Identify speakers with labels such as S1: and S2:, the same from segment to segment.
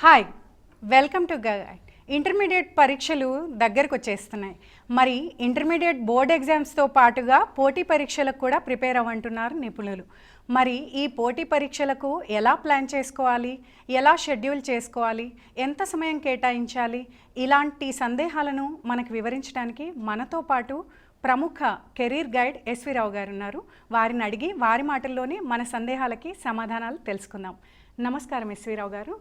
S1: Hi welcome to guide intermediate పరీక్షలు దగ్గరకు వచ్చేస్తున్నాయి. మరి ఇంటర్మీడియట్ బోర్డ్ ఎగ్జామ్స్తో పాటుగా పోటీ పరీక్షలకు కూడా ప్రిపేర్ అవ్వంటున్నారు నిపుణులు. మరి ఈ పోటీ పరీక్షలకు ఎలా ప్లాన్ చేసుకోవాలి? ఎలా షెడ్యూల్ చేసుకోవాలి? ఎంత సమయం కేటాయించాలి? ఇలాంటి సందేహాలను మనకు వివరించడానికి మనతో పాటు ప్రముఖ కెరీర్ గైడ్ ఎస్వి రావు గారు ఉన్నారు. వారిని అడిగి వారి మాటల్లోనే మన సందేహాలకి సమాధానాలు తెలుసుకుందాం. నమస్కారం ఎస్వి రావు గారు.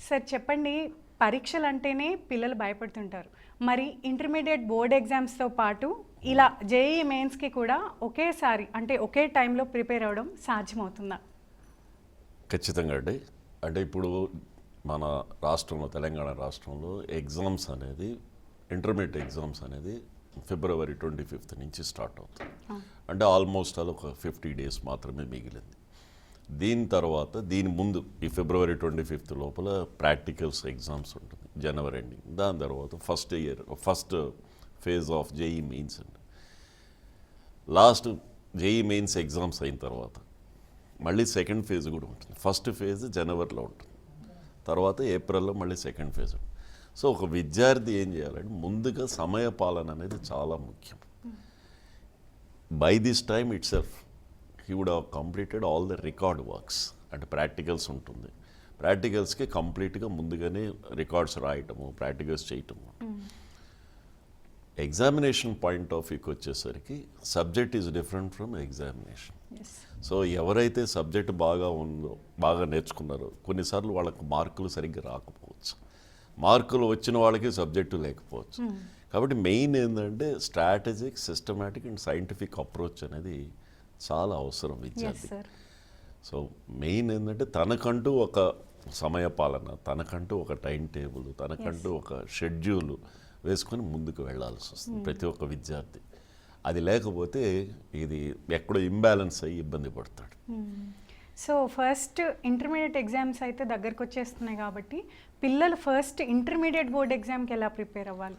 S1: సార్ చెప్పండి పరీక్షలు అంటేనే పిల్లలు భయపడుతుంటారు. మరి ఇంటర్మీడియట్ బోర్డ్ ఎగ్జామ్స్తో పాటు ఇలా జేఈ మెయిన్స్కి కూడా ఒకేసారి అంటే ఒకే టైంలో ప్రిపేర్ అవ్వడం సాధ్యమవుతుందా?
S2: ఖచ్చితంగా అండి. అంటే ఇప్పుడు మన రాష్ట్రంలో తెలంగాణ రాష్ట్రంలో ఎగ్జామ్స్ అనేది ఇంటర్మీడియట్ ఎగ్జామ్స్ అనేది ఫిబ్రవరి ట్వంటీ ఫిఫ్త్ నుంచి స్టార్ట్ అవుతుంది అంటే ఆల్మోస్ట్ అది ఒక ఫిఫ్టీ డేస్ మాత్రమే మిగిలింది. దీని తర్వాత దీని ముందు ఈ ఫిబ్రవరి ట్వంటీ ఫిఫ్త్ లోపల ప్రాక్టికల్స్ ఎగ్జామ్స్ ఉంటుంది జనవరి ఎండింగ్. దాని తర్వాత first year first phase of JEE mains అండి. లాస్ట్ జేఈ మెయిన్స్ ఎగ్జామ్స్ అయిన తర్వాత మళ్ళీ సెకండ్ ఫేజ్ కూడా ఉంటుంది. ఫస్ట్ ఫేజ్ జనవరిలో ఉంటుంది. తర్వాత ఏప్రిల్లో మళ్ళీ సెకండ్ ఫేజ్ ఉంటుంది. సో ఒక విద్యార్థి ఏం చేయాలంటే ముందుగా సమయ పాలన అనేది చాలా ముఖ్యం. By this time itself he would have completed all the record works అంటే ప్రాక్టికల్స్ ఉంటుంది. ప్రాక్టికల్స్కి కంప్లీట్గా ముందుగానే రికార్డ్స్ రాయటము ప్రాక్టికల్స్ చేయటము. ఎగ్జామినేషన్ పాయింట్ ఆఫ్ వ్యూకి వచ్చేసరికి subject is different from examination so ఎవరైతే సబ్జెక్ట్ బాగా ఉందో బాగా నేర్చుకున్నారో కొన్నిసార్లు వాళ్ళకు మార్కులు సరిగ్గా రాకపోవచ్చు. మార్కులు వచ్చిన వాళ్ళకి సబ్జెక్టు లేకపోవచ్చు. కాబట్టి మెయిన్ ఏంటంటే strategic systematic and scientific approach అనేది చాలా అవసరం విద్యార్థి
S1: సార్
S2: సో మెయిన్ ఏంటంటే తనకంటూ ఒక సమయ పాలన తనకంటూ ఒక టైం టేబుల్ తనకంటూ ఒక షెడ్యూల్ వేసుకొని ముందుకు వెళ్ళాల్సి వస్తుంది ప్రతి ఒక్క విద్యార్థి. అది లేకపోతే ఇది ఎక్కడో ఇంబ్యాలెన్స్ అయ్యి ఇబ్బంది పడతాడు.
S1: సో ఫస్ట్ ఇంటర్మీడియట్ ఎగ్జామ్స్ అయితే దగ్గరకు వచ్చేస్తున్నాయి కాబట్టి పిల్లలు ఫస్ట్ ఇంటర్మీడియట్ బోర్డ్ ఎగ్జామ్కి ఎలా ప్రిపేర్ అవ్వాలి?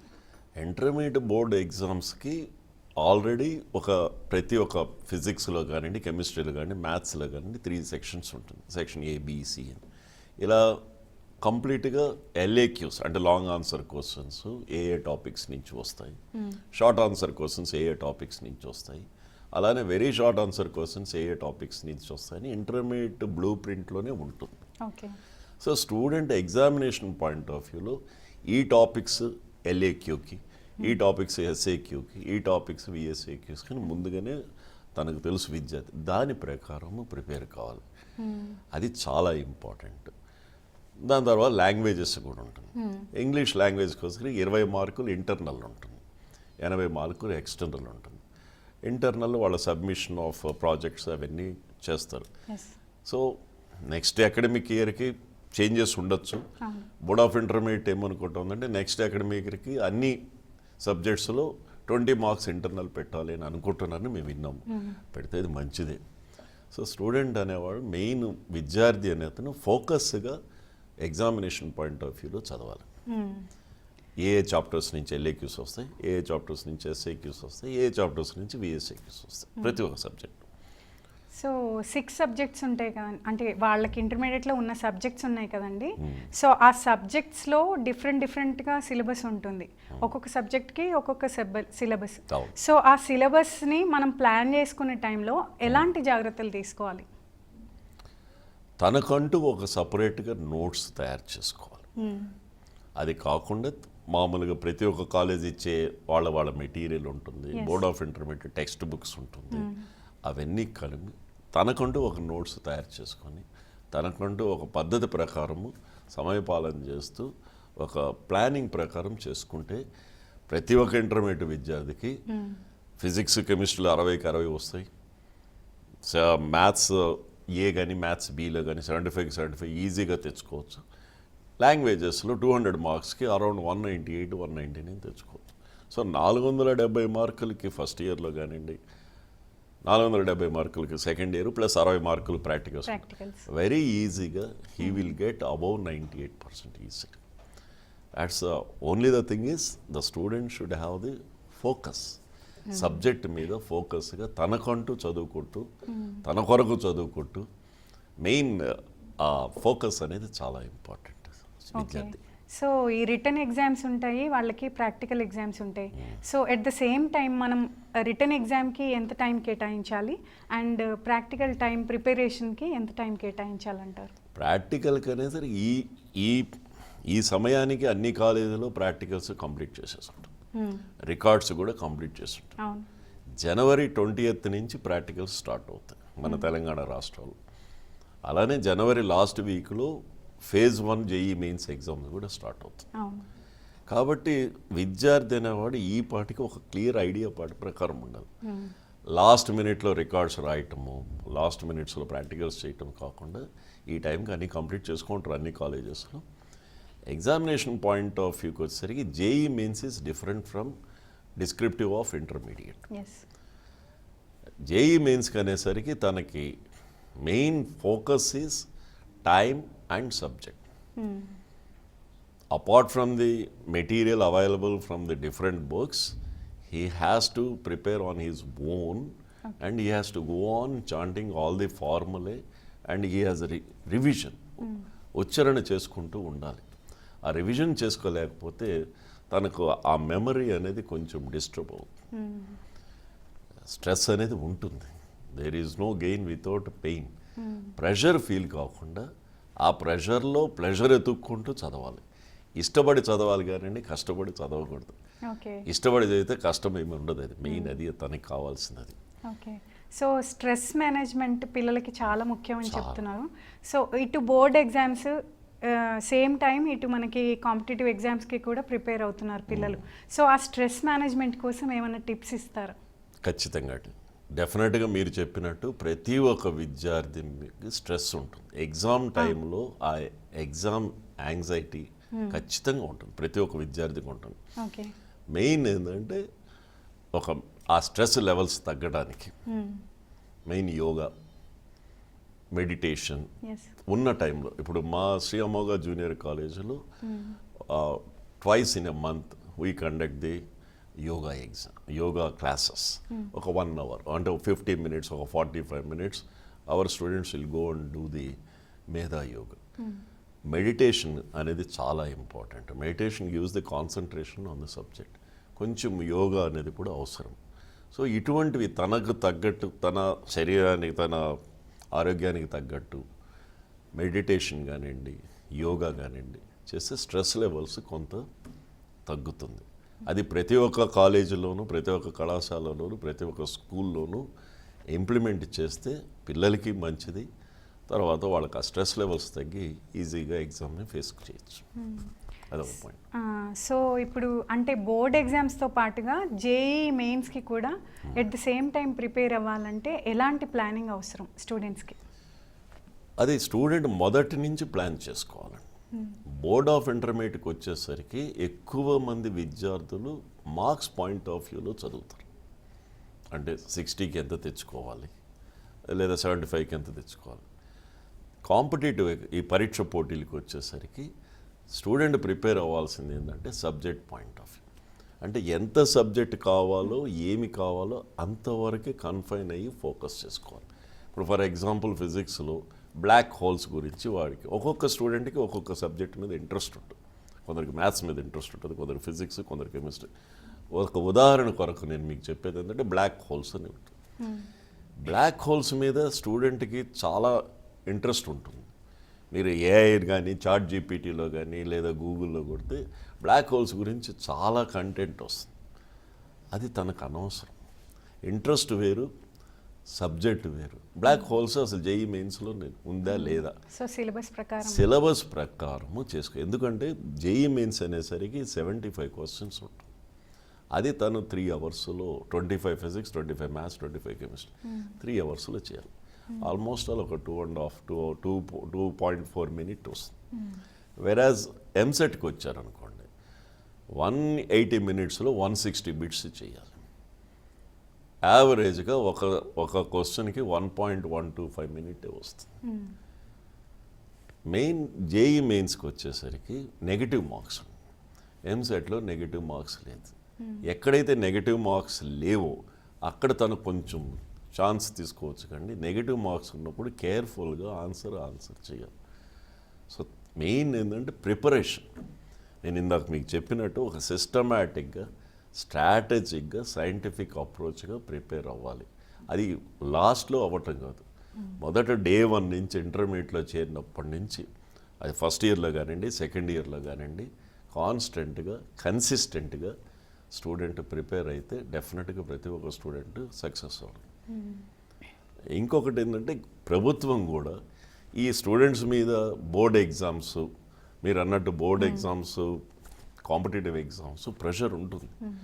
S2: ఇంటర్మీడియట్ బోర్డు ఎగ్జామ్స్కి ఆల్రెడీ ఒక ప్రతి ఒక్క ఫిజిక్స్లో కానివ్వండి కెమిస్ట్రీలో కానివ్వండి మ్యాథ్స్లో కానివ్వండి త్రీ సెక్షన్స్ ఉంటుంది. సెక్షన్ ఏబిసి అని. ఇలా కంప్లీట్గా ఎల్ఏక్యూస్ అంటే లాంగ్ ఆన్సర్ క్వశ్చన్స్ ఏ ఏ టాపిక్స్ నుంచి వస్తాయి. షార్ట్ ఆన్సర్ క్వశ్చన్స్ ఏ ఏ టాపిక్స్ నుంచి వస్తాయి. అలానే వెరీ షార్ట్ ఆన్సర్ క్వశ్చన్స్ ఏ ఏ టాపిక్స్ నుంచి వస్తాయని ఇంటర్మీడియట్ బ్లూ ప్రింట్లోనే ఉంటుంది.
S1: Okay
S2: so student examination point of వ్యూలో ఈ టాపిక్స్ ఎల్ఏక్యూకి ఈ టాపిక్స్ ఎస్ఏక్యూకి ఈ టాపిక్స్ విఎస్ఏక్యూస్ కానీ ముందుగానే తనకు తెలుసు విద్యార్థి దాని ప్రకారము ప్రిపేర్ కావాలి. అది చాలా ఇంపార్టెంట్. దాని తర్వాత లాంగ్వేజెస్ కూడా ఉంటుంది. ఇంగ్లీష్ లాంగ్వేజ్కి వచ్చి ఇరవై మార్కులు ఇంటర్నల్ ఉంటుంది. ఎనభై మార్కులు ఎక్స్టర్నల్ ఉంటుంది. ఇంటర్నల్ వాళ్ళ సబ్మిషన్ ఆఫ్ ప్రాజెక్ట్స్ అవన్నీ చేస్తారు. సో నెక్స్ట్ అకాడమిక్ ఇయర్కి చేంజెస్ ఉండొచ్చు. బోర్డ్ ఆఫ్ ఇంటర్మీడియట్ ఏమనుకుంటుందంటే నెక్స్ట్ అకాడమిక్ ఇయర్కి అన్ని సబ్జెక్ట్స్లో ట్వంటీ మార్క్స్ ఇంటర్నల్ పెట్టాలి అని అనుకుంటున్నారని మేము విన్నాము. పెడితే ఇది మంచిదే. సో స్టూడెంట్ అనేవాడు మెయిన్ విద్యార్థి అనే అతను ఫోకస్గా ఎగ్జామినేషన్ పాయింట్ ఆఫ్ వ్యూలో చదవాలి. ఏ ఏ చాప్టర్స్ నుంచి ఎల్ఏక్యూస్ వస్తాయి ఏ చాప్టర్స్ నుంచి ఎస్ఏక్యూస్ వస్తాయి ఏ ఏ చాప్టర్స్ నుంచి విఎస్ఏక్యూస్ వస్తాయి. ప్రతి ఒక్క సబ్జెక్ట్.
S1: సో సిక్స్ సబ్జెక్ట్స్ ఉంటాయి కదా అంటే వాళ్ళకి ఇంటర్మీడియట్లో ఉన్న సబ్జెక్ట్స్ ఉన్నాయి కదండి. సో ఆ సబ్జెక్ట్స్లో డిఫరెంట్ డిఫరెంట్గా సిలబస్ ఉంటుంది. ఒక్కొక్క సబ్జెక్ట్కి ఒక్కొక్క సిలబస్. సో ఆ సిలబస్ని మనం ప్లాన్ చేసుకునే టైంలో ఎలాంటి జాగ్రత్తలు తీసుకోవాలి?
S2: తనకంటూ ఒక సపరేట్గా నోట్స్ తయారు చేసుకోవాలి. అది కాకుండా మామూలుగా ప్రతి ఒక్క కాలేజ్ ఇచ్చే వాళ్ళ వాళ్ళ మెటీరియల్ ఉంటుంది. Board of intermediate text books ఉంటుంది. అవన్నీ కలిపి తనకంటూ ఒక నోట్స్ తయారు చేసుకొని తనకంటూ ఒక పద్ధతి ప్రకారము సమయపాలన చేస్తూ ఒక ప్లానింగ్ ప్రకారం చేసుకుంటే ప్రతి ఒక్క ఇంటర్మీడియట్ విద్యార్థికి ఫిజిక్స్ కెమిస్ట్రీలో అరవైకి అరవై వస్తాయి. మ్యాథ్స్ ఏ కానీ మ్యాథ్స్ బీలో కానీ సెవెంటీ ఫైవ్ సెవెంటీ ఫైవ్ ఈజీగా తెచ్చుకోవచ్చు. లాంగ్వేజెస్లో టూ హండ్రెడ్ మార్క్స్కి around one ninety eight one ninety nine తెచ్చుకోవచ్చు. సో నాలుగు వందల డెబ్బై మార్కులకి ఫస్ట్ ఇయర్లో కానివ్వండి నాలుగు వందల డెబ్బై మార్కులకి సెకండ్ ఇయర్ ప్లస్ అరవై మార్కులు ప్రాక్టికల్స్ వెరీ ఈజీగా he will get above ninety eight percent easy that's only the thing is the student should have the focus subject మీద ఫోకస్గా తనకంటూ చదువుకుంటూ తన కొరకు చదువుకుంటూ మెయిన్ ఆ ఫోకస్ అనేది చాలా ఇంపార్టెంట్ విద్యార్థి.
S1: సో ఈ రిటర్న్ ఎగ్జామ్స్ ఉంటాయి వాళ్ళకి ప్రాక్టికల్ ఎగ్జామ్స్ ఉంటాయి. So at the same time మనం రిటర్న్ ఎగ్జామ్కి ఎంత టైం కేటాయించాలి అండ్ ప్రాక్టికల్ టైం ప్రిపరేషన్కి ఎంత టైం కేటాయించాలంటారు?
S2: ప్రాక్టికల్కి అనేది ఈ ఈ ఈ సమయానికి అన్ని కాలేజీలో ప్రాక్టికల్స్ కంప్లీట్ చేసేసుంటాం
S1: Hmm.
S2: రికార్డ్స్ కూడా కంప్లీట్ చేస్తుంటాం.
S1: అవును.
S2: జనవరి ట్వంటీ ఎయిత్ నుంచి ప్రాక్టికల్స్ స్టార్ట్ అవుతాయి మన తెలంగాణ రాష్ట్రాలు అలానే జనవరి లాస్ట్ వీక్లో phase one JEE mains exams కూడా స్టార్ట్ అవుతాయి
S1: అవును.
S2: కాబట్టి విద్యార్థి అనేవాడు ఈ పాటికి ఒక క్లియర్ ఐడియా పాటి ప్రకారం ఉండాలి. లాస్ట్ మినిట్లో రికార్డ్స్ రాయటము లాస్ట్ మినిట్స్లో ప్రాక్టికల్స్ చేయటం కాకుండా ఈ టైంకి అన్ని కంప్లీట్ చేసుకుంటారు అన్ని కాలేజెస్లో. ఎగ్జామినేషన్ పాయింట్ ఆఫ్ వ్యూకి వచ్చేసరికి JEE means is different from descriptive of intermediate. JEE మెయిన్స్కి అనేసరికి తనకి main focus is and subject apart from the material available from the different books he has to prepare on his own and he has to go on chanting all the formulae and he has revision ఉచ్చరణ చేసుకుంటూ ఉండాలి. ఆ revision చేసుకోలేకపోతే తనకు ఆ memory అనేది కొంచెం disturb అవుతుంది. Hmm. Stress అనేది ఉంటుంది. There is no gain without pain pressure feel కాకుండా ఆ ప్రెషర్లో ప్లెజర్ ఎతుక్కుంటూ చదవాలి. ఇష్టపడి చదవాలి కానీ కష్టపడి చదవకూడదు.
S1: ఓకే.
S2: ఇష్టపడి చదివితే కష్టం ఏమి ఉండదు అది. మెయిన్ అది తనకి కావాల్సినది.
S1: ఓకే. సో స్ట్రెస్ మేనేజ్మెంట్ పిల్లలకి చాలా ముఖ్యం అని చెప్తున్నారు. సో ఇటు బోర్డ్ ఎగ్జామ్స్ సేమ్ టైం ఇటు మనకి కాంపిటేటివ్ ఎగ్జామ్స్కి కూడా ప్రిపేర్ అవుతున్నారు పిల్లలు. సో ఆ స్ట్రెస్ మేనేజ్మెంట్ కోసం ఏమైనా టిప్స్ ఇస్తారా?
S2: ఖచ్చితంగా డెఫినెట్గా మీరు చెప్పినట్టు ప్రతి ఒక్క విద్యార్థికి స్ట్రెస్ ఉంటుంది. ఎగ్జామ్ టైంలో ఆ ఎగ్జామ్ యాంగ్జైటీ ఖచ్చితంగా ఉంటుంది. ప్రతి ఒక్క విద్యార్థికి ఉంటుంది. మెయిన్ ఏంటంటే ఒక ఆ స్ట్రెస్ లెవెల్స్ తగ్గడానికి మెయిన్ యోగా మెడిటేషన్ ఉన్న టైంలో ఇప్పుడు మా శ్రీ అమోగా జూనియర్ కాలేజీలో twice in a month we conduct the yoga exam yoga classes. ఒక వన్ అవర్ అంటే ఫిఫ్టీ మినిట్స్ ఒక forty five minutes hour students will go and do the Medha yoga. Meditation అనేది చాలా important. Meditation gives the concentration on the subject. కొంచెం yoga అనేది కూడా అవసరం. So ఇటువంటివి తనకు తగ్గట్టు తన శరీరానికి తన ఆరోగ్యానికి తగ్గట్టు మెడిటేషన్ కానివ్వండి యోగా కానివ్వండి చేస్తే స్ట్రెస్ లెవెల్స్ కొంత తగ్గుతుంది. అది ప్రతి ఒక్క కాలేజీలోనూ ప్రతి ఒక్క కళాశాలలోనూ ప్రతి ఒక్క స్కూల్లోనూ ఇంప్లిమెంట్ చేస్తే పిల్లలకి మంచిది. తర్వాత వాళ్ళకి ఆ స్ట్రెస్ లెవెల్స్ తగ్గి ఈజీగా ఎగ్జామ్ని ఫేస్ చేయొచ్చు. అదొక పాయింట్
S1: సో ఇప్పుడు అంటే బోర్డ్ ఎగ్జామ్స్తో పాటుగా జేఈ మెయిన్స్కి కూడా at the same time prepare అవ్వాలంటే ఎలాంటి ప్లానింగ్ అవసరం స్టూడెంట్స్కి
S2: అది స్టూడెంట్ మొదటి నుంచి ప్లాన్ చేసుకోవాలండి. బోర్డ్ ఆఫ్ ఇంటర్మీడియట్కి వచ్చేసరికి ఎక్కువ మంది విద్యార్థులు మార్క్స్ పాయింట్ ఆఫ్ వ్యూలో చదువుతారు. అంటే సిక్స్టీకి ఎంత తెచ్చుకోవాలి? లేదా సెవెంటీ ఫైవ్కి ఎంత తెచ్చుకోవాలి? కాంపిటేటివ్ ఈ పరీక్ష పోటీలకు వచ్చేసరికి స్టూడెంట్ ప్రిపేర్ అవ్వాల్సింది ఏంటంటే సబ్జెక్ట్ పాయింట్ ఆఫ్ వ్యూ. అంటే ఎంత సబ్జెక్ట్ కావాలో ఏమి కావాలో అంతవరకే కన్ఫైన్ అయ్యి ఫోకస్ చేసుకోవాలి. ఇప్పుడు ఫర్ ఎగ్జాంపుల్ ఫిజిక్స్లో బ్లాక్ హోల్స్ గురించి వాడికి. ఒక్కొక్క స్టూడెంట్కి ఒక్కొక్క సబ్జెక్ట్ మీద ఇంట్రెస్ట్ ఉంటుంది. కొందరికి మ్యాథ్స్ మీద ఇంట్రెస్ట్ ఉంటుంది కొందరికి ఫిజిక్స్ కొందరు కెమిస్ట్రీ ఒక ఉదాహరణ కొరకు నేను మీకు చెప్పేది ఏంటంటే బ్లాక్ హోల్స్ అని ఉంటుంది. బ్లాక్ హోల్స్ మీద స్టూడెంట్కి చాలా ఇంట్రెస్ట్ ఉంటుంది. మీరు ఏఐ కానీ చాట్ జీపీటీలో కానీ లేదా గూగుల్లో కొడితే బ్లాక్ హోల్స్ గురించి చాలా కంటెంట్ వస్తుంది. అది తనకు అనవసరం. ఇంట్రెస్ట్ వేరు సబ్జెక్ట్ వేరు. బ్లాక్ హోల్స్ అసలు జేఈ మెయిన్స్లో ఉందా లేదా?
S1: సో సిలబస్ ప్రకారం.
S2: సిలబస్ ప్రకారము చేసుకో ఎందుకంటే జేఈ మెయిన్స్ అనేసరికి సెవెంటీ ఫైవ్ క్వశ్చన్స్ ఉంటుంది అది తను త్రీ అవర్స్లో twenty five physics twenty five maths twenty five chemistry three అవర్స్లో చేయాలి. ఆల్మోస్ట్ ఆల్ ఒక two and half two two two point four minute వస్తుంది. వెరాజ్ ఎంసెట్కి వచ్చారనుకోండి వన్ ఎయిటీ మినిట్స్లో వన్ సిక్స్టీ బిట్స్ చేయాలి. యావరేజ్గా ఒక ఒక క్వశ్చన్కి one point one two five minute వస్తుంది. మెయిన్ జేఈ మెయిన్స్కి వచ్చేసరికి నెగిటివ్ మార్క్స్ ఎంసెట్లో నెగిటివ్ మార్క్స్ లేదు. ఎక్కడైతే నెగిటివ్ మార్క్స్ లేవో అక్కడ తను కొంచెం ఛాన్స్ తీసుకోవచ్చు కానీ నెగిటివ్ మార్క్స్ ఉన్నప్పుడు కేర్ఫుల్గా ఆన్సర్ ఆన్సర్ చేయాలి. సో మెయిన్ ఏంటంటే ప్రిపరేషన్ నేను ఇందాక మీకు చెప్పినట్టు ఒక సిస్టమేటిక్గా స్ట్రాటజిక్గా సైంటిఫిక్ అప్రోచ్గా ప్రిపేర్ అవ్వాలి. అది లాస్ట్లో అవ్వటం కాదు. మొదట డే వన్ నుంచి ఇంటర్మీడియట్లో చేరినప్పటి నుంచి అది ఫస్ట్ ఇయర్లో కానివ్వండి సెకండ్ ఇయర్లో కానివ్వండి కాన్స్టెంట్గా కన్సిస్టెంట్గా స్టూడెంట్ ప్రిపేర్ అయితే డెఫినెట్గా ప్రతి ఒక్క స్టూడెంట్ సక్సెస్ అవ్వాలి. ఇంకొకటి ఏంటంటే ప్రభుత్వం కూడా ఈ స్టూడెంట్స్ మీద బోర్డ్ ఎగ్జామ్స్ మీరు అన్నట్టు board exams competitive exams pressure ఉంటుంది.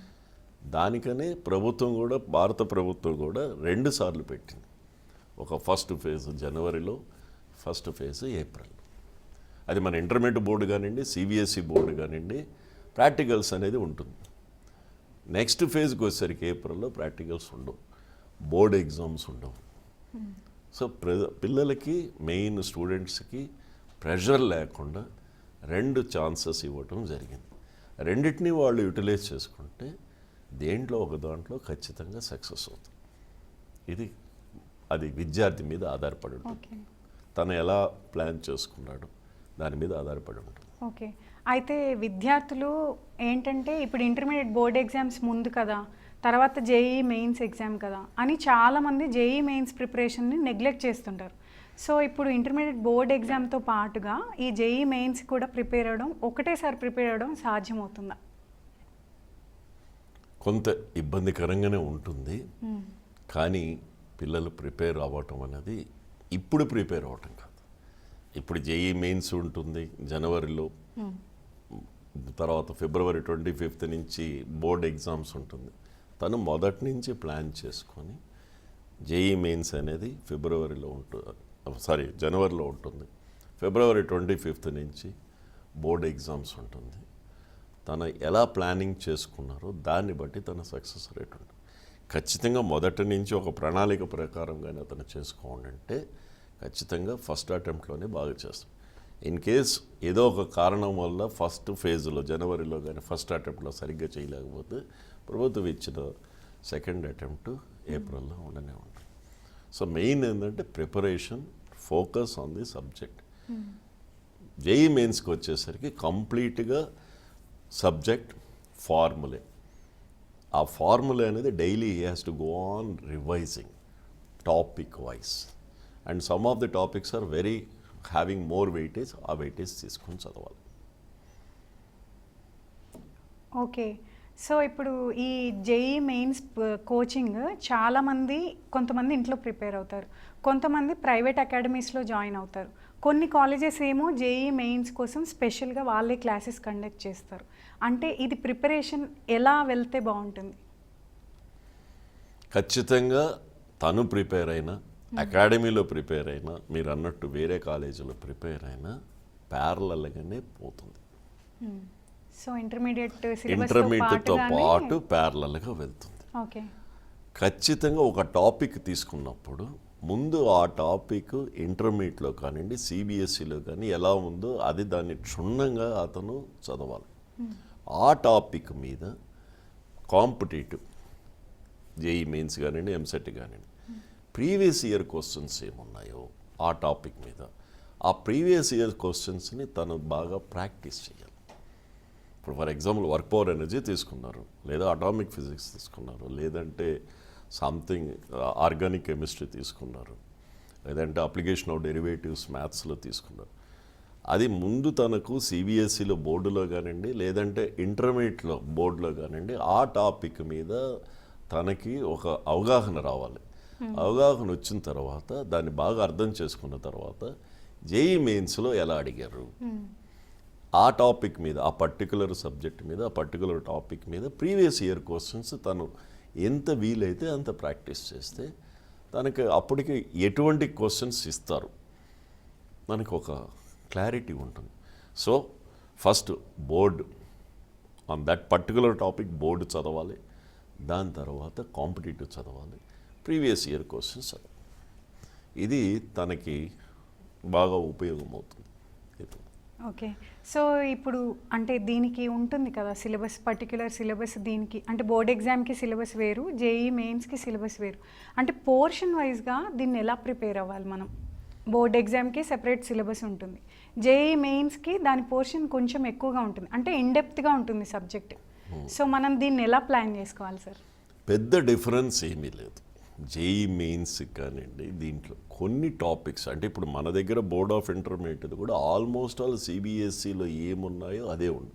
S2: దానికనే ప్రభుత్వం కూడా భారత ప్రభుత్వం కూడా రెండు సార్లు పెట్టింది. ఒక ఫస్ట్ ఫేజ్ జనవరిలో ఫస్ట్ ఫేజ్ ఏప్రిల్. అది మన ఇంటర్మీడియట్ బోర్డు కానివ్వండి సిబిఎస్ఈ బోర్డు కానివ్వండి ప్రాక్టికల్స్ అనేది ఉంటుంది. నెక్స్ట్ ఫేజ్కి వచ్చేసరికి ఏప్రిల్లో ప్రాక్టికల్స్ ఉండవు. బోర్డ్ ఎగ్జామ్స్ ఉండవు. సో ప్ర పిల్లలకి మెయిన్ స్టూడెంట్స్కి ప్రెషర్ లేకుండా రెండు ఛాన్సెస్ ఇవ్వటం జరిగింది. రెండింటినీ వాళ్ళు యూటిలైజ్ చేసుకుంటే దేంట్లో ఒక దాంట్లో ఖచ్చితంగా సక్సెస్ అవుతుంది ఇది అది విద్యార్థి మీద ఆధారపడి ఉంటుంది. తను ఎలా ప్లాన్ చేసుకున్నాడు దాని మీద ఆధారపడి ఉంటుంది.
S1: ఓకే. అయితే విద్యార్థులు ఏంటంటే ఇప్పుడు ఇంటర్మీడియట్ బోర్డ్ ఎగ్జామ్స్ ముందు కదా తర్వాత జేఈ మెయిన్స్ ఎగ్జామ్ కదా అని చాలామంది జేఈ మెయిన్స్ ప్రిపరేషన్ని నెగ్లెక్ట్ చేస్తుంటారు. సో ఇప్పుడు ఇంటర్మీడియట్ బోర్డ్ ఎగ్జామ్తో పాటుగా ఈ జేఈ మెయిన్స్ కూడా ప్రిపేర్ అవ్వడం ఒకటేసారి ప్రిపేర్ అవ్వడం సాధ్యమవుతుందా?
S2: కొంత ఇబ్బందికరంగానే ఉంటుంది. కానీ పిల్లలు ప్రిపేర్ అవ్వటం అనేది ఇప్పుడు ప్రిపేర్ అవ్వటం కాదు. ఇప్పుడు జేఈ మెయిన్స్ ఉంటుంది జనవరిలో. తర్వాత ఫిబ్రవరి ట్వంటీ ఫిఫ్త్ నుంచి బోర్డ్ ఎగ్జామ్స్ ఉంటుంది. తను మొదటి నుంచి ప్లాన్ చేసుకొని జేఈ మెయిన్స్ అనేది ఫిబ్రవరిలో ఉంటుంది సారీ జనవరిలో ఉంటుంది. ఫిబ్రవరి ట్వంటీ ఫిఫ్త్ నుంచి బోర్డ్ ఎగ్జామ్స్ ఉంటుంది. తను ఎలా ప్లానింగ్ చేసుకున్నారో దాన్ని బట్టి తన సక్సెస్ రేట్ ఉంటుంది. ఖచ్చితంగా మొదటి నుంచి ఒక ప్రణాళిక ప్రకారంగానే అతను చేసుకోండి ఖచ్చితంగా ఫస్ట్ అటెంప్ట్లోనే బాగా చేస్తాం ఇన్ కేస్ ఏదో ఒక కారణం వల్ల ఫస్ట్ ఫేజ్లో జనవరిలో కానీ ఫస్ట్ అటెంప్ట్లో సరిగ్గా చేయలేకపోతే ప్రభుత్వం ఇచ్చిన సెకండ్ అటెంప్ట్ ఏప్రిల్లో ఉండనే ఉంటుంది. సో మెయిన్ ఏంటంటే preparation focus on the subject JEE మెయిన్స్కి వచ్చేసరికి కంప్లీట్గా సబ్జెక్ట్ ఫార్ములే ఆ ఫార్ములా అనేది daily he has to go on revising topic wise and some of the topics are very having more weightage ఆ వెయిటేజ్ తీసుకొని చదవాలి.
S1: Okay so ఇప్పుడు ఈ జేఈ మెయిన్స్ కోచింగ్ చాలామంది కొంతమంది ఇంట్లో ప్రిపేర్ అవుతారు. కొంతమంది ప్రైవేట్ అకాడమీస్లో జాయిన్ అవుతారు. కొన్ని కాలేజెస్ ఏమో జేఈ మెయిన్స్ కోసం స్పెషల్గా వాళ్ళే క్లాసెస్ కండక్ట్ చేస్తారు. అంటే ఇది ప్రిపరేషన్ ఎలా వెళ్తే బాగుంటుంది?
S2: ఖచ్చితంగా తను ప్రిపేర్ అయినా అకాడమీలో ప్రిపేర్ అయినా మీరు అన్నట్టు వేరే కాలేజీలో ప్రిపేర్ అయినా ప్యారలల్గానే పోతుంది.
S1: సో ఇంటర్మీడియట్
S2: ఇంటర్మీడియట్తో పాటు ప్యారలల్గా వెళ్తుంది.
S1: ఓకే
S2: ఖచ్చితంగా ఒక టాపిక్ తీసుకున్నప్పుడు ముందు ఆ టాపిక్ ఇంటర్మీడియట్లో కానివ్వండి సిబిఎస్ఈలో కానీ ఎలా ఉందో అది దాన్ని క్షుణ్ణంగా అతను చదవాలి. ఆ టాపిక్ మీద కాంపిటేటివ్ జేఈ మెయిన్స్ కానివ్వండి ఎంసెట్ కానివ్వండి ప్రీవియస్ ఇయర్ క్వశ్చన్స్ ఏమున్నాయో ఆ టాపిక్ మీద ఆ ప్రీవియస్ ఇయర్ క్వశ్చన్స్ని తను బాగా ప్రాక్టీస్ చేయాలి. ఇప్పుడు for example work power energy తీసుకున్నారు లేదా అటామిక్ ఫిజిక్స్ తీసుకున్నారు లేదంటే సంథింగ్ ఆర్గానిక్ కెమిస్ట్రీ తీసుకున్నారు లేదంటే అప్లికేషన్ ఆఫ్ డెరివేటివ్స్ మ్యాథ్స్లో తీసుకున్నారు. అది ముందు తనకు సిబిఎస్ఈలో బోర్డులో కానివ్వండి లేదంటే ఇంటర్మీడియట్లో బోర్డులో కానివ్వండి ఆ టాపిక్ మీద తనకి ఒక అవగాహన రావాలి. అవగాహన వచ్చిన తర్వాత దాన్ని బాగా అర్థం చేసుకున్న తర్వాత జేఈ మెయిన్స్లో ఎలా అడిగారు? ఆ టాపిక్ మీద ఆ పర్టికులర్ సబ్జెక్ట్ మీద ఆ పర్టికులర్ టాపిక్ మీద ప్రీవియస్ ఇయర్ క్వశ్చన్స్ తను ఎంత వీలైతే అంత ప్రాక్టీస్ చేస్తే తనకి అప్పటికి ఎటువంటి క్వశ్చన్స్ ఇస్తారు? మనకు ఒక క్లారిటీ ఉంటుంది. So first board on that particular topic board చదవాలి. దాని తర్వాత కాంపిటేటివ్ చదవాలి. ప్రీవియస్ ఇయర్ క్వశ్చన్స్ ఇది తనకి బాగా ఉపయోగం అవుతుంది
S1: ఓకే. సో ఇప్పుడు అంటే దీనికి ఉంటుంది కదా సిలబస్ పర్టికులర్ సిలబస్ దీనికి అంటే బోర్డ్ ఎగ్జామ్కి సిలబస్ వేరు జేఈ మెయిన్స్కి సిలబస్ వేరు. అంటే పోర్షన్ వైజ్గా దీన్ని ఎలా ప్రిపేర్ అవ్వాలి మనం? బోర్డ్ ఎగ్జామ్కి సెపరేట్ సిలబస్ ఉంటుంది. జేఈ మెయిన్స్కి దాని పోర్షన్ కొంచెం ఎక్కువగా ఉంటుంది. అంటే ఇన్డెప్త్గా ఉంటుంది సబ్జెక్ట్. సో మనం దీన్ని ఎలా ప్లాన్ చేసుకోవాలి సార్?
S2: పెద్ద డిఫరెన్స్ ఏమీ లేదు. జేఈ మెయిన్స్ కానివ్వండి దీంట్లో కొన్ని టాపిక్స్ అంటే ఇప్పుడు మన దగ్గర బోర్డ్ ఆఫ్ ఇంటర్మీడియట్ కూడా ఆల్మోస్ట్ ఆల్ సిబిఎస్ఈలో ఏమున్నాయో అదే ఉంది.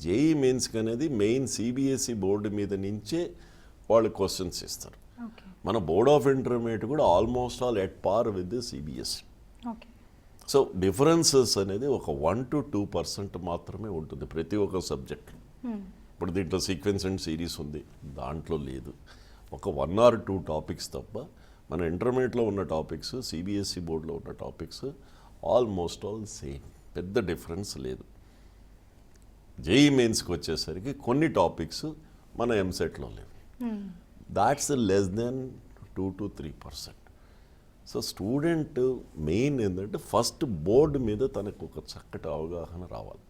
S2: జేఈ మెయిన్స్కి అనేది మెయిన్ సిబిఎస్ఈ బోర్డు మీద నుంచే వాళ్ళు క్వశ్చన్స్ ఇస్తారు. మన బోర్డ్ ఆఫ్ ఇంటర్మీడియట్ కూడా almost all at par with CBSE.
S1: Okay.
S2: So differences అనేది ఒక వన్ టు టూ పర్సెంట్ మాత్రమే ఉంటుంది ప్రతి ఒక్క సబ్జెక్ట్. ఇప్పుడు దీంట్లో సీక్వెన్స్ అండ్ సిరీస్ ఉంది దాంట్లో లేదు. ఒక వన్ ఆర్ టూ టాపిక్స్ తప్ప మన ఇంటర్మీడియట్లో ఉన్న టాపిక్స్ సిబిఎస్ఈ బోర్డులో ఉన్న టాపిక్స్ ఆల్మోస్ట్ ఆల్ సేమ్ పెద్ద డిఫరెన్స్ లేదు. జేఈ మెయిన్స్కి వచ్చేసరికి కొన్ని టాపిక్స్ మన ఎంసెట్లో లేవు. That's less than two to three percent so student main ఏంటంటే ఫస్ట్ బోర్డు మీద తనకు ఒక చక్కటి అవగాహన రావాలి.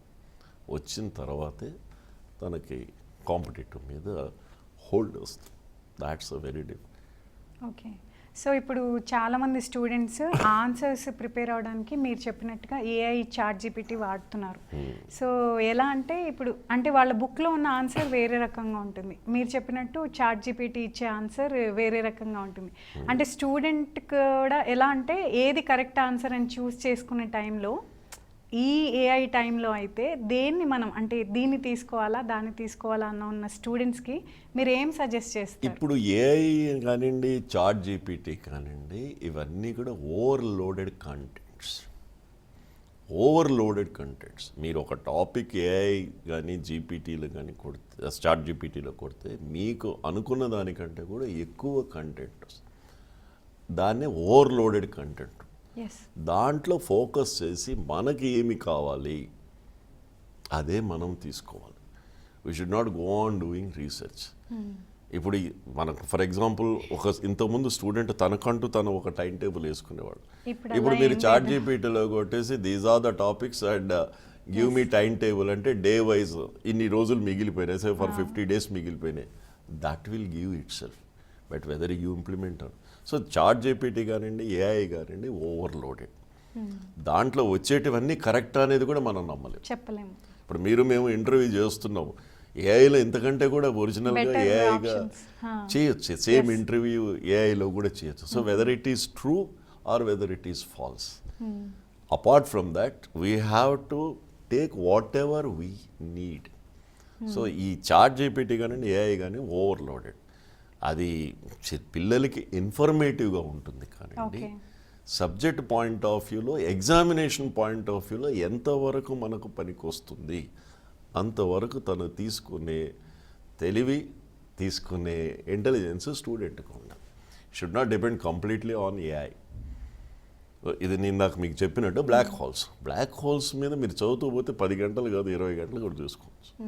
S2: వచ్చిన తర్వాతే తనకి కాంపిటేటివ్ మీద హోల్డ్ వస్తుంది. That's very different
S1: okay so ఇప్పుడు చాలామంది స్టూడెంట్స్ ఆన్సర్స్ ప్రిపేర్ అవడానికి మీరు చెప్పినట్టుగా ఏఐ చాట్ జీపీటీ వాడుతున్నారు. సో ఎలా అంటే ఇప్పుడు అంటే వాళ్ళ బుక్లో ఉన్న ఆన్సర్ వేరే రకంగా ఉంటుంది. మీరు చెప్పినట్టు చాట్ జీపీటీ ఇచ్చే ఆన్సర్ వేరే రకంగా ఉంటుంది. అంటే స్టూడెంట్ కూడా ఎలా అంటే ఏది కరెక్ట్ ఆన్సర్ అని చూస్ చేసుకునే టైంలో ఈ ఏఐ టైంలో అయితే దేన్ని మనం అంటే దీన్ని తీసుకోవాలా దాన్ని తీసుకోవాలా అన్న ఉన్న స్టూడెంట్స్కి మీరు ఏం సజెస్ట్ చేస్తారు?
S2: ఇప్పుడు ఏఐ కానివ్వండి చాట్ జీపీటీ కానివ్వండి ఇవన్నీ కూడా ఓవర్లోడెడ్ కంటెంట్స్. Overloaded contents. మీరు ఒక టాపిక్ ఏఐ కానీ జీపీటీలు కానీ కొడితే చాట్ జీపీటీలో కొడితే మీకు అనుకున్న దానికంటే కూడా ఎక్కువ కంటెంట్ వస్తుంది. దాన్నే ఓవర్లోడెడ్ కంటెంట్ దాంట్లో ఫోకస్ చేసి మనకి ఏమి కావాలి అదే మనం తీసుకోవాలి. We should not go on doing research ఇప్పుడు మనకు ఫర్ ఎగ్జాంపుల్ ఒక ఇంతకుముందు స్టూడెంట్ తనకంటూ తను ఒక టైం టేబుల్ వేసుకునేవాడు.
S1: ఇప్పుడు
S2: మీరు చాట్. జీపీటీలో కొట్టేసి these are the topics and give me time table అంటే డే వైజ్ ఇన్ని రోజులు మిగిలిపోయినాయి. Say for fifty days మిగిలిపోయినాయి. That will give itself but whether you implement so chat GPT కానివ్వండి ఏఐ కానివ్వండి ఓవర్లోడెడ్. దాంట్లో వచ్చేటివన్నీ కరెక్ట్ అనేది కూడా మనం నమ్మలేం.
S1: చెప్పలేము
S2: ఇప్పుడు మీరు మేము ఇంటర్వ్యూ చేస్తున్నాము. ఏఐలో ఇంతకంటే కూడా ఒరిజినల్గా ఏఐగా. చేయొచ్చు. సేమ్ ఇంటర్వ్యూ ఏఐలో కూడా చేయొచ్చు. So whether it is true or whether it is false apart from that we have to take whatever we need so ఈ చాట్ జీపీటీ కానివ్వండి ఏఐ కానీ ఓవర్లోడెడ్. అది పిల్లలకి ఇన్ఫర్మేటివ్గా ఉంటుంది కానివ్వండి.
S1: Okay.
S2: సబ్జెక్ట్ పాయింట్ ఆఫ్ వ్యూలో ఎగ్జామినేషన్ పాయింట్ ఆఫ్ వ్యూలో ఎంతవరకు మనకు పనికొస్తుంది? అంతవరకు తను తీసుకునే తెలివి తీసుకునే ఇంటెలిజెన్స్ స్టూడెంట్కి ఉండాలి. Should not depend completely on AI ఇది నేను నాకు మీకు చెప్పినట్టు బ్లాక్ హోల్స్ బ్లాక్ హోల్స్ మీద మీరు చదువుతూ పోతే పది గంటలు కాదు ఇరవై గంటలు కూడా చూసుకోవచ్చు.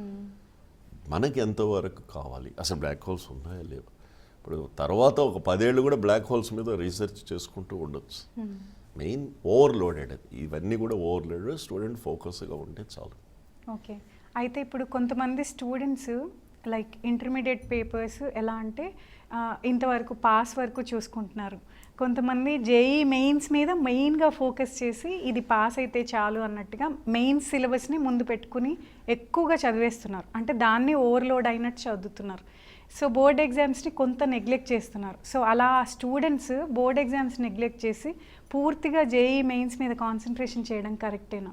S2: మనకి ఎంతవరకు కావాలి? అసలు బ్లాక్ హోల్స్ ఉన్నాయా లేవా? ఇప్పుడు తర్వాత ఒక పదేళ్ళు కూడా బ్లాక్ హోల్స్ మీద రీసెర్చ్ చేసుకుంటూ ఉండొచ్చు. మెయిన్ ఓవర్లోడెడ్ ఇవన్నీ కూడా ఓవర్లోడెడ్ స్టూడెంట్ ఫోకస్గా ఉంటే చాలు.
S1: ఓకే అయితే ఇప్పుడు కొంతమంది స్టూడెంట్స్ లైక్ ఇంటర్మీడియట్ పేపర్స్ ఎలా అంటే ఇంతవరకు పాస్ వరకు చూసుకుంటున్నారు. కొంతమంది జేఈ మెయిన్స్ మీద మెయిన్గా ఫోకస్ చేసి ఇది పాస్ అయితే చాలు అన్నట్టుగా మెయిన్ సిలబస్ని ముందు పెట్టుకుని ఎక్కువగా చదివేస్తున్నారు. అంటే దాన్ని ఓవర్లోడ్ అయినట్టు చదువుతున్నారు. సో బోర్డ్ ఎగ్జామ్స్ని కొంత నెగ్లెక్ట్ చేస్తున్నారు. సో అలా స్టూడెంట్స్ బోర్డ్ ఎగ్జామ్స్ నెగ్లెక్ట్ చేసి పూర్తిగా జేఈ మెయిన్స్ మీద కాన్సన్ట్రేషన్ చేయడం కరెక్టేనా?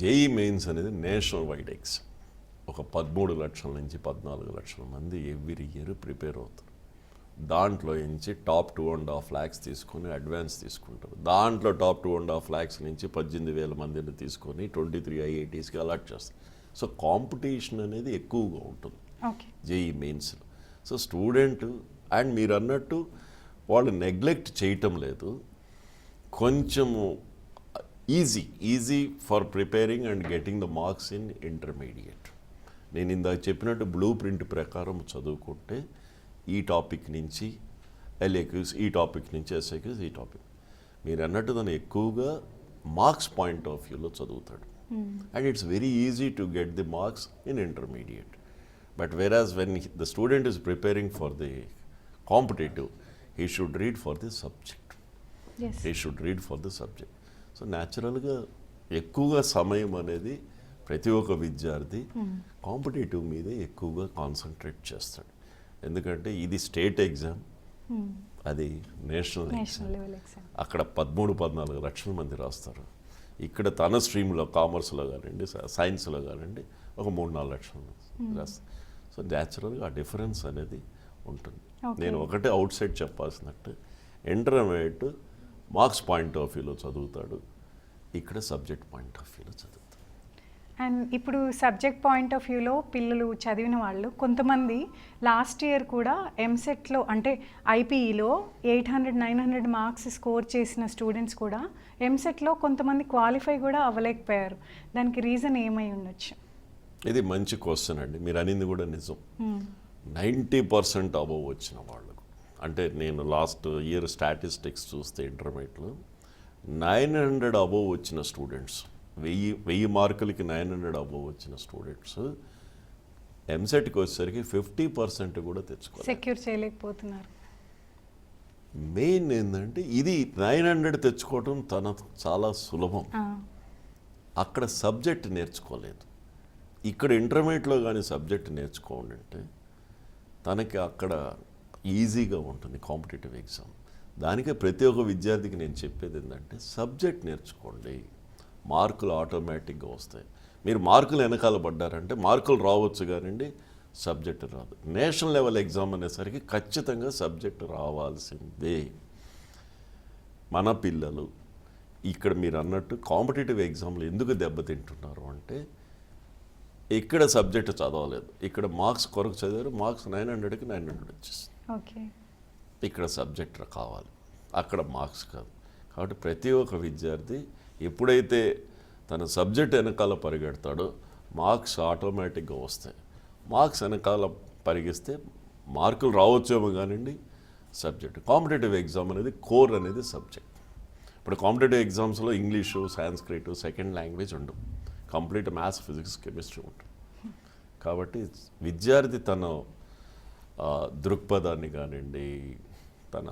S2: జేఈ మెయిన్స్ అనేది నేషనల్ వైడ్ ఎగ్జామ్ ఒక పదమూడు లక్షల నుంచి పద్నాలుగు లక్షల మంది ఎవ్రీ ఇయర్ ప్రిపేర్ అవుతారు. దాంట్లో నుంచి top two and half lakhs తీసుకొని అడ్వాన్స్ తీసుకుంటారు. దాంట్లో top two and half lakhs నుంచి పద్దెనిమిది వేల మందిని తీసుకొని ట్వంటీ త్రీ ఐఐటీస్కి అలాట్ చేస్తారు. సో కాంపిటీషన్ అనేది ఎక్కువగా ఉంటుంది. జేఈ మెయిన్స్లో. సో స్టూడెంట్ అండ్ మీరు అన్నట్టు వాళ్ళు నెగ్లెక్ట్ చేయటం లేదు. కొంచెము easy easy for preparing and getting the marks in intermediate. నేను ఇందాక చెప్పినట్టు బ్లూ ప్రింట్ ప్రకారం చదువుకుంటే ఈ టాపిక్ నుంచి ఎల్ఏక్యూస్ ఈ టాపిక్ నుంచి ఎస్ఏక్యూస్ ఈ టాపిక్. మీరు అన్నట్టు దాన్ని ఎక్కువగా మార్క్స్ పాయింట్ ఆఫ్ వ్యూలో చదువుతాడు. And it's very easy to get the marks in intermediate but whereas when the student is preparing for the competitive he should read for the subject
S1: Yes.
S2: He should read for the subject so న్యాచురల్గా ఎక్కువగా సమయం అనేది ప్రతి ఒక్క విద్యార్థి competitive మీదే ఎక్కువగా concentrate చేస్తాడు. ఎందుకంటే ఇది స్టేట్ ఎగ్జామ్ అది నేషనల్ ఎగ్జామ్ అక్కడ పదమూడు పద్నాలుగు లక్షల మంది రాస్తారు. ఇక్కడ తన స్ట్రీమ్లో కామర్స్లో కానివ్వండి సైన్స్లో కానివ్వండి ఒక మూడు నాలుగు లక్షల సో న్యాచురల్గా ఆ డిఫరెన్స్ అనేది ఉంటుంది. నేను ఒకటే అవుట్ సైడ్ చెప్పాల్సినట్టు ఇంటర్మీడియట్ మార్క్స్ పాయింట్ ఆఫ్ వ్యూలో చదువుతాడు ఇక్కడ సబ్జెక్ట్ పాయింట్ ఆఫ్ వ్యూలో చదువుతాడు
S1: అండ్ ఇప్పుడు సబ్జెక్ట్ పాయింట్ ఆఫ్ వ్యూలో పిల్లలు చదివిన వాళ్ళు కొంతమంది లాస్ట్ ఇయర్ కూడా ఎంసెట్లో అంటే ఐపీఈలో eight hundred nine hundred marks score చేసిన స్టూడెంట్స్ కూడా ఎంసెట్లో కొంతమంది క్వాలిఫై కూడా అవ్వలేకపోయారు. దానికి రీజన్ ఏమై ఉండొచ్చు?
S2: ఇది మంచి క్వశ్చన్ అండి. మీరు అనింది కూడా నిజం. నైంటీ పర్సెంట్ అబవ్ వచ్చిన వాళ్ళకు అంటే నేను లాస్ట్ ఇయర్ స్టాటిస్టిక్స్ చూస్తే ఇంటర్మీడియట్లో నైన్ హండ్రెడ్ అబవ్ వచ్చిన స్టూడెంట్స్. వెయ్యి వెయ్యి మార్కులకి నైన్ హండ్రెడ్ అబవ్ వచ్చిన స్టూడెంట్స్ ఎంసెట్కి వచ్చేసరికి ఫిఫ్టీ పర్సెంట్ కూడా తెచ్చుకోవాలి
S1: సెక్యూర్ చేయలేకపోతున్నారు.
S2: మెయిన్ ఏంటంటే ఇది నైన్ హండ్రెడ్ తెచ్చుకోవడం తన చాలా సులభం. అక్కడ సబ్జెక్ట్ నేర్చుకోలేదు. ఇక్కడ ఇంటర్మీడియట్లో కానీ సబ్జెక్ట్ నేర్చుకోండి అంటే తనకి అక్కడ ఈజీగా ఉంటుంది కాంపిటేటివ్ ఎగ్జామ్. దానికే ప్రతి ఒక్క విద్యార్థికి నేను చెప్పేది ఏంటంటే సబ్జెక్ట్ నేర్చుకోండి. మార్కులు ఆటోమేటిక్గా వస్తాయి. మీరు మార్కులు వెనకాల పడ్డారంటే మార్కులు రావచ్చు కానివ్వండి సబ్జెక్ట్ రాదు. నేషనల్ లెవెల్ ఎగ్జామ్ అనేసరికి ఖచ్చితంగా సబ్జెక్ట్ రావాల్సిందే. మన పిల్లలు ఇక్కడ మీరు అన్నట్టు కాంపిటేటివ్ ఎగ్జామ్లు ఎందుకు దెబ్బతింటున్నారు అంటే ఇక్కడ సబ్జెక్ట్ చదవలేదు. ఇక్కడ మార్క్స్ కొరకు చదివారు మార్క్స్ నైన్ హండ్రెడ్కి నైన్ హండ్రెడ్ వచ్చేసింది.
S1: ఓకే.
S2: ఇక్కడ సబ్జెక్ట్ కావాలి. అక్కడ మార్క్స్ కాదు. కాబట్టి ప్రతి ఒక్క విద్యార్థి ఎప్పుడైతే తన సబ్జెక్ట్ వెనకాల పరిగెడతాడో మార్క్స్ ఆటోమేటిక్గా వస్తాయి. మార్క్స్ వెనకాల పరిగిస్తే మార్కులు రావచ్చేమో కానివ్వండి సబ్జెక్ట్. కాంపిటేటివ్ ఎగ్జామ్ అనేది కోర్ అనేది సబ్జెక్ట్. ఇప్పుడు కాంపిటేటివ్ ఎగ్జామ్స్లో ఇంగ్లీషు సాంస్క్రిట్ సెకండ్ లాంగ్వేజ్ ఉండవు. కంప్లీట్ మ్యాథ్స్ ఫిజిక్స్ కెమిస్ట్రీ ఉంటుంది కాబట్టి విద్యార్థి తన దృక్పథాన్ని కానివ్వండి తన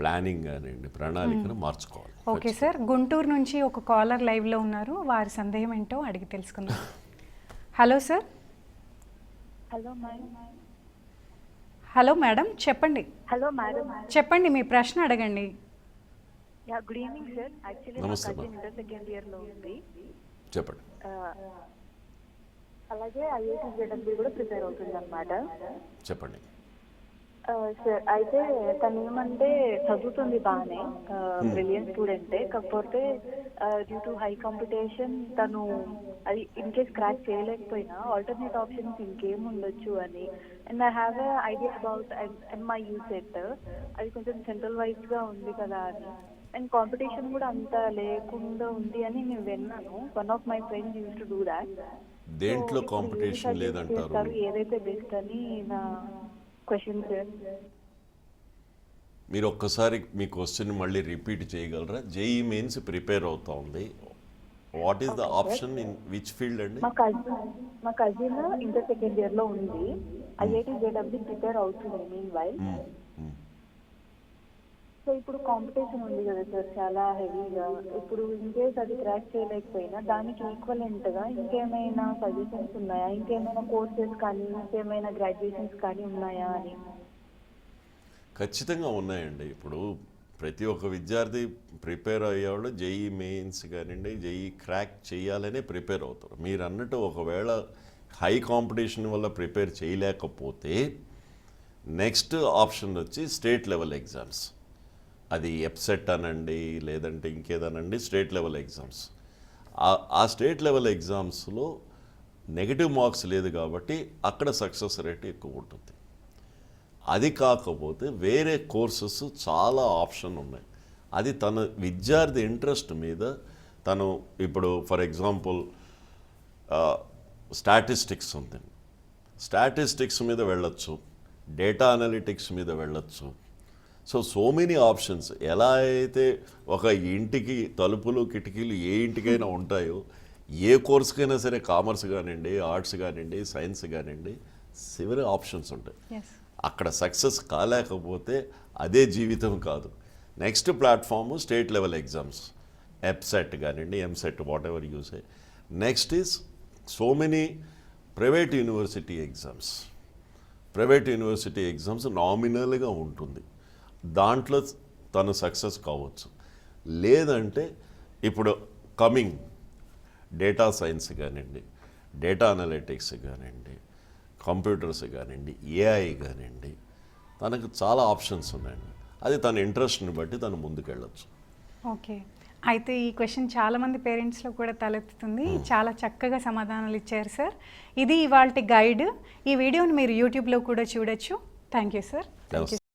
S2: ప్లానింగ్ కానివ్వండి ప్రణాళికను మార్చుకోవాలి.
S1: ఓకే సార్ గుంటూరు నుంచి ఒక కాలర్ లైవ్లో ఉన్నారు. వారి సందేహం ఏంటో అడిగి తెలుసుకుందాం. Hello sir.
S3: Hello madam
S1: hello madam చెప్పండి.
S3: హలో మేడం
S1: చెప్పండి మీ ప్రశ్న అడగండి.
S3: Yeah good evening sir. Actually మా కజిన్. ఇంటర్ సెకండ్ ఇయర్లో ఉంది.
S2: చెప్పండి.
S3: అలాగే ఐఐటి జేడబ్ల్యూ కూడా ప్రిపేర్ అవుతుంది అనమాట
S2: చెప్పండి.
S3: సార్. అయితే తను ఏమంటే చదువుతుంది బాగానే. బ్రిలియన్ స్టూడెంటే కాకపోతే డ్యూ టు హై కాంపిటీషన్ తను అది ఇన్ కేస్ క్రాక్ చేయలేకపోయినా ఆల్టర్నేట్ ఆప్షన్స్ ఇంకేం ఉండొచ్చు అని. And I have a idea about M I set set కొంచెం సెంట్రల్ వైజ్గా ఉంది కదా అని. అండ్ కాంపిటీషన్ కూడా అంత లేకుండా ఉంది అని నేను విన్నాను. One of my friends use to do that
S2: దేంట్లో కాంపిటీషన్ లేదంటారు?
S3: ఏదైతే బెస్ట్ అని నా
S2: మీరు ఒక్కసారి మీ క్వశ్చన్ మళ్ళీ రిపీట్ చేయగలరా? జేఈ మెయిన్స్ ప్రిపేర్ అవుతా ఉంది. What is the option in which field అండి?
S3: మా కజిన్ మా కజిన్ ఇంటర్ సెకండ్ ఇయర్లో ఉంది. ఐఐటి జేడబ్ల్యూ ప్రిపేర్ అవుతుంది. Meanwhile
S2: hmm.
S3: సో ఇప్పుడు కాంపిటీషన్ ఉంది కదా సార్ చాలా హెవీగా ఇప్పుడు ఇన్కేస్ అది క్రాక్ చేయలేకపోయినా దానికి ఈక్వలెంట్గా ఇంకేమైనా సజెషన్స్ ఉన్నాయా? ఇంకేమైనా కోర్సెస్ కానీ ఇంకేమైనా గ్రాడ్యుయేషన్స్ కానీ ఉన్నాయా అని?
S2: ఖచ్చితంగా ఉన్నాయండి. ఇప్పుడు ప్రతి ఒక్క విద్యార్థి ప్రిపేర్ అయ్యేవాడు జేఈ మెయిన్స్ కానివ్వండి జేఈ క్రాక్ చేయాలనే ప్రిపేర్ అవుతారు. మీరు అన్నట్టు ఒకవేళ హై కాంపిటీషన్ వల్ల ప్రిపేర్ చేయలేకపోతే నెక్స్ట్ ఆప్షన్ వచ్చి స్టేట్ లెవెల్ ఎగ్జామ్స్. అది ఎప్సెట్ అనండి లేదంటే ఇంకేదనండి స్టేట్ లెవెల్ ఎగ్జామ్స్. ఆ- స్టేట్ లెవెల్ ఎగ్జామ్స్లో నెగిటివ్ మార్క్స్ లేదు కాబట్టి అక్కడ సక్సెస్ రేట్ ఎక్కువ ఉంటుంది. అది కాకపోతే వేరే కోర్సెస్ చాలా ఆప్షన్ ఉన్నాయి. అది తన విద్యార్థి ఇంట్రెస్ట్ మీద తను ఇప్పుడు ఫర్ ఎగ్జాంపుల్ స్టాటిస్టిక్స్ ఉంది స్టాటిస్టిక్స్ మీద వెళ్ళొచ్చు డేటా అనలిటిక్స్ మీద వెళ్ళొచ్చు సో సో మెనీ ఆప్షన్స్ ఎలా అయితే ఒక ఇంటికి తలుపులు కిటికీలు ఏ ఇంటికైనా ఉంటాయో ఏ కోర్సుకైనా సరే కామర్స్ కానివ్వండి ఆర్ట్స్ కానివ్వండి సైన్స్ కానివ్వండి సివరి ఆప్షన్స్ ఉంటాయి. అక్కడ సక్సెస్ కాలేకపోతే అదే జీవితం కాదు. Next platform state level exams EAPCET కానివ్వండి EAMCET whatever use next is so many private university exams private university exams నామినల్గా ఉంటుంది. దాంట్లో తను సక్సెస్ కావచ్చు. లేదంటే ఇప్పుడు కమింగ్ డేటా సైన్స్ కానివ్వండి డేటా అనలిటిక్స్ కానివ్వండి కంప్యూటర్స్ కానివ్వండి ఏఐ కానివ్వండి తనకు చాలా ఆప్షన్స్ ఉన్నాయండి. అది తన ఇంట్రెస్ట్ని బట్టి తను ముందుకెళ్ళచ్చు.
S1: ఓకే. అయితే ఈ క్వశ్చన్ చాలా మంది పేరెంట్స్లో కూడా తలెత్తుతుంది. చాలా చక్కగా సమాధానాలు ఇచ్చారు సార్. ఇది ఇవాళ గైడ్. ఈ వీడియోని మీరు యూట్యూబ్లో కూడా చూడొచ్చు. Thank you sir. Thank you